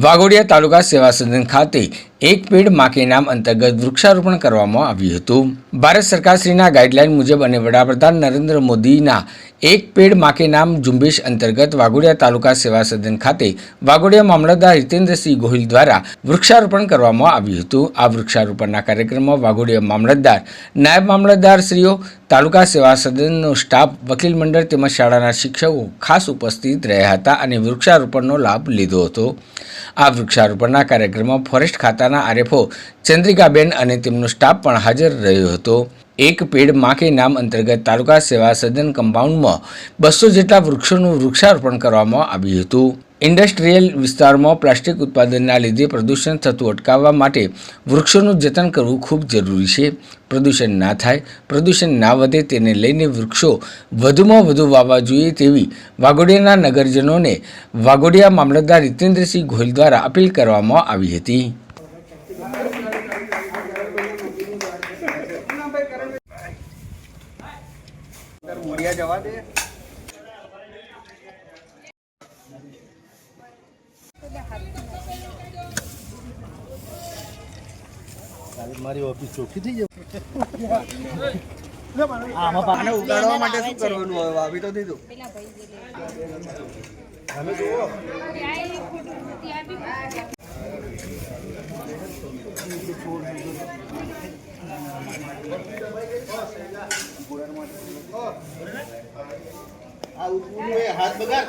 વાઘોડિયા તાલુકા સેવા સદન ખાતે એક પેડ માકે નામ અંતર્ગત વૃક્ષારોપણ કરવામાં આવ્યું હતું. ભારત સરકારશ્રીના ગાઈડલાઇન મુજબ અને વડાપ્રધાન નરેન્દ્ર મોદીના એક પેડ માકે નામ ઝુંબેશ અંતર્ગત વાઘોડિયા તાલુકા સેવા સદન ખાતે વાઘોડિયા મામલતદાર હિતેન્દ્રસિંહ ગોહિલ દ્વારા વૃક્ષારોપણ કરવામાં આવ્યું હતું. આ વૃક્ષારોપણના કાર્યક્રમમાં વાઘોડિયા મામલતદાર, નાયબ મામલતદારશ્રીઓ, તાલુકા સેવા સદનનો સ્ટાફ, વકીલ મંડળ તેમજ શાળાના શિક્ષકો ખાસ ઉપસ્થિત રહ્યા હતા અને વૃક્ષારોપણનો લાભ લીધો હતો. આ વૃક્ષારોપણના કાર્યક્રમમાં ફોરેસ્ટ ખાતાના આરએફઓ ચંદ્રિકાબેન અને તેમનો સ્ટાફ પણ હાજર રહ્યો હતો. એક પેડ માખી નામ અંતર્ગત તાલુકા સેવા સદન કમ્પાઉન્ડમાં બસો જેટલા વૃક્ષોનું વૃક્ષારોપણ કરવામાં આવ્યું હતું. ઇન્ડસ્ટ્રીયલ વિસ્તારમાં પ્લાસ્ટિક ઉત્પાદનના લીધે પ્રદૂષણ થતું અટકાવવા માટે વૃક્ષોનું જતન કરવું ખૂબ જરૂરી છે. પ્રદૂષણ ના થાય, પ્રદૂષણ ના વધે તેને લઈને વૃક્ષો વધુમાં વધુ વાવવા જોઈએ તેવી વાઘોડિયાના નગરજનોને વાઘોડિયા મામલતદાર હિતેન્દ્રસિંહ ગોહિલ દ્વારા અપીલ કરવામાં આવી હતી. મોડિયા જવા દે. મારી ઓફિસ ચોખ્ખી થઈ જાય આને ઉગાડવા માટે શું કરવાનું હવે વાવી તો દીધું ઉઠવું એ હાથ બગાડ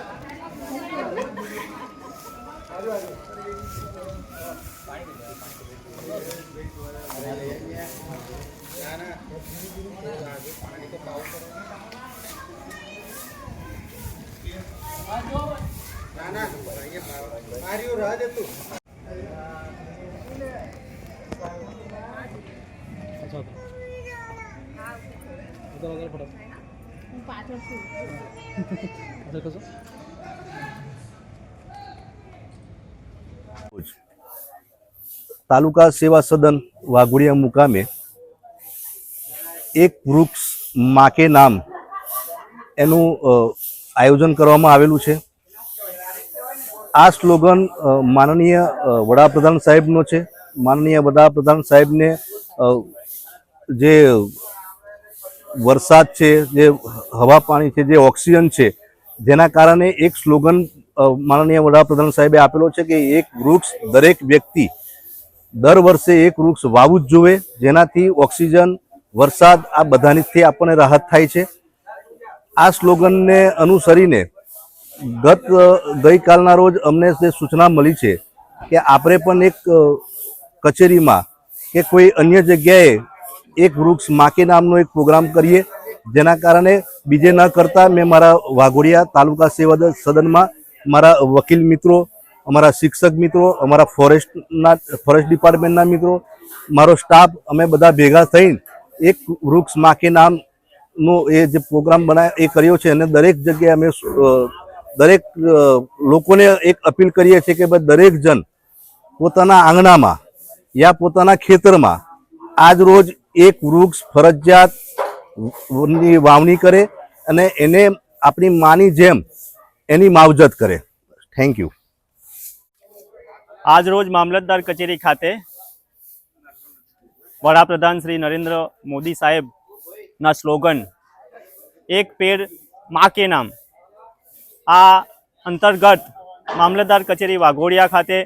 માર્યો રાહ દે તું હું પાછળ છું. તાલુકા સેવા સદન વાઘોડિયા મુકામે એક વૃક્ષ માકે નામ એનું આયોજન કરવામાં આવેલું છે. આ સ્લોગન માનનીય વડાપ્રધાન સાહેબનો છે. માનનીય વડાપ્રધાન સાહેબને જે વરસાદ છે, જે હવા પાણી છે, જે ઓક્સિજન છે, જેના કારણે એક સ્લોગન માનનીય વડાપ્રધાન સાહેબે આપેલો છે કે એક વૃક્ષ દરેક વ્યક્તિ દર વર્ષે એક વૃક્ષ વાવવું જ જોઈએ જેનાથી ઓક્સિજન, વરસાદ આ બધાનીથી આપણને રાહત થાય છે. આ સ્લોગનને અનુસરીને ગત ગઈકાલના રોજ અમને જે સૂચના મળી છે કે આપણે પણ એક કચેરીમાં કે કોઈ અન્ય જગ્યાએ એક વૃક્ષ માકે નામનો એક પ્રોગ્રામ કરીએ. જેના કારણે બીજે ન કરતા મેં મારા વાઘોડિયા તાલુકા સેવા સદનમાં મારા વકીલ મિત્રો, અમારા શિક્ષક મિત્રો, અમારા ફોરેસ્ટના, ફોરેસ્ટ ડિપાર્ટમેન્ટના મિત્રો, મારો સ્ટાફ, અમે બધા ભેગા થઈને એક વૃક્ષ માકે નામનો એ જે પ્રોગ્રામ બનાવ એ કર્યો છે. અને દરેક જગ્યાએ અમે દરેક લોકોને એક અપીલ કરીએ છીએ કે ભાઈ દરેક જણ પોતાના આંગણામાં યા પોતાના ખેતરમાં આજ રોજ એક વૃક્ષ ફરજિયાતની વાવણી કરે અને એને આપણી માની જેમ એની માવજત કરે. થેન્ક યુ આજ રોજ મામલતદાર કચેરી ખાતે વડાપ્રધાન શ્રી નરેન્દ્ર મોદી સાહેબના સ્લોગન, એક પેડ મા કે નામ, આ અંતર્ગત મામલતદાર કચેરી વાઘોડિયા ખાતે,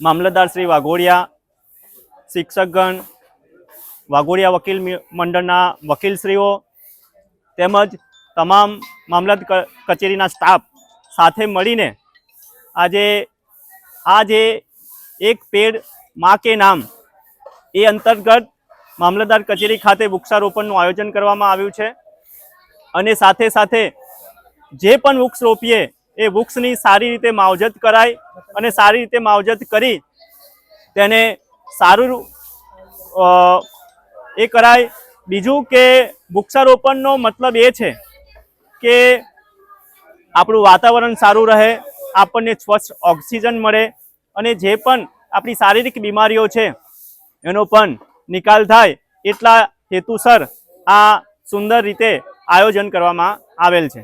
મામલતદાર શ્રી વાઘોડિયા, શિક્ષકગણ વાઘોડિયા વકીલ મંડળના વકીલશ્રીઓ તેમજ તમામ મામલત કચેરીના સ્ટાફ સાથે મળીને આજે આ જે એક પેડ મા કે નામ એ અંતર્ગત મામલતદાર કચેરી ખાતે વૃક્ષારોપણનું આયોજન કરવામાં આવ્યું છે. અને સાથે સાથે જે પણ વૃક્ષ રોપીએ એ વૃક્ષની સારી રીતે માવજત કરાય અને સારી રીતે માવજત કરી તેને સારું એ કરાય. બીજું કે વૃક્ષારોપણનો મતલબ એ છે કે આપણું વાતાવરણ સારું રહે, આપણને સ્વચ્છ ઓક્સિજન મળે અને જે પણ આપણી શારીરિક બીમારીઓ છે, એનો પણ નિકાલ થાય એટલા હેતુસર આ સુંદર રીતે આયોજન કરવામાં આવેલ છે.